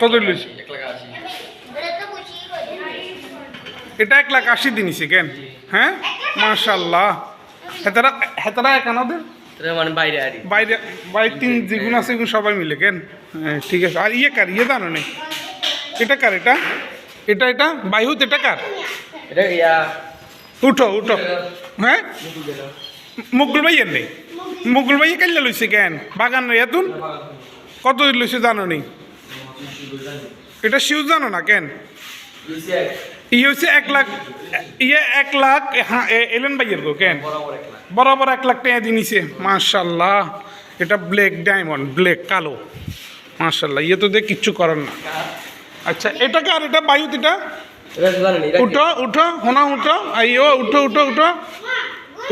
কত লইছে এটা এক লাখ আশি দিনিছে কেন? হ্যাঁ? মাশাল্লাহ হেতারা হেতারা একানাদের মানে বাইরে আরি বাইরে বাইরে তিন যেগুলো আছে এগুলো সবাই মিলে কেন? হ্যাঁ ঠিক আছে। আর ইয়ে কার? ইয়ে জানো নেই এটা কার এটা? এটা এটা? বাইহুত এটা কার? উঠো উঠো। হ্যাঁ? মুকুল ভাইয়ের নেই মুকুল ভাইয়ে কাল্লা লইছে কেন? বাগান এতুন? কত লইছে জানো নেই এটা শিউ জানো না কেন? ইয়ে হচ্ছে এক লাখ ইয়ে এক লাখ হ্যাঁ এলেন ভাইয়ের গো কেন? বরাবর এক লাখ টাকা দিয়ে নিছে মার্শাল্লাহ এটা ব্ল্যাক ডায়মন্ড ব্ল্যাক কালো। মার্শাল্লাহ ইয়ে তো দেখ কিচ্ছু করার না। আচ্ছা এটা কার এটা বায়ুত এটা? উঠো উঠো হোনা উঠো। আইও উঠো উঠো উঠো।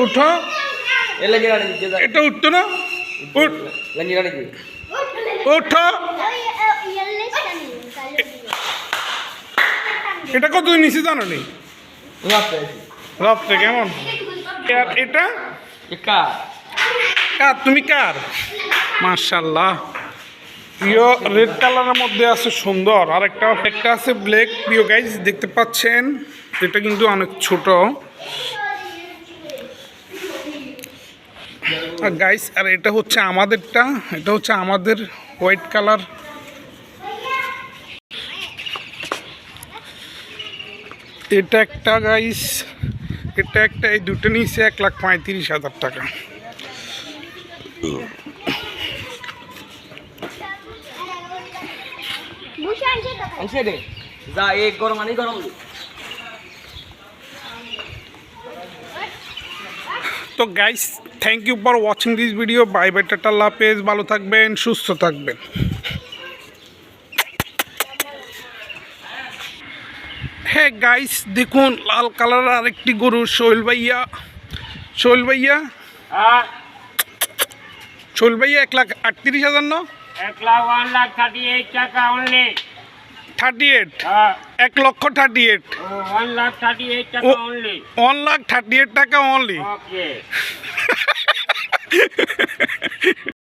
উঠো। এটা উঠতো না? উঠ। এটা কত নিচে জানো নি রাত্রে কেমন? আর এটা? একা কার? তুমি কার? মার্শাল্লাহ প্রিয় রেড কালারের মধ্যে আছে সুন্দর। আর একটা একটা আছে ব্ল্যাক প্রিয় গাইজ দেখতে পাচ্ছেন? এটা কিন্তু অনেক ছোট আর গাইস আর এটা হচ্ছে আমাদেরটা এটা হচ্ছে আমাদের হোয়াইট কালার এটা একটা গাইস এটা একটা এই দুটো নিচে এক লাখ পঁয়ত্রিশ হাজার টাকা। যা এক গরম আনি গরম তো guys thank you for watching this video bye bye tata লাপেজ ভালো থাকবেন সুস্থ থাকবেন। হ্যাঁ গাইস দেখুন লাল কালার আরেকটি গরু শৈল ভাইয়া। শৈল ভাইয়া? শৈল ভাইয়া এক লাখ আটত্রিশ হাজার না? এক lakh one lakh thirty eight taka only thirty eight এক লক্ষ thirty eight one lakh thirty eight taka only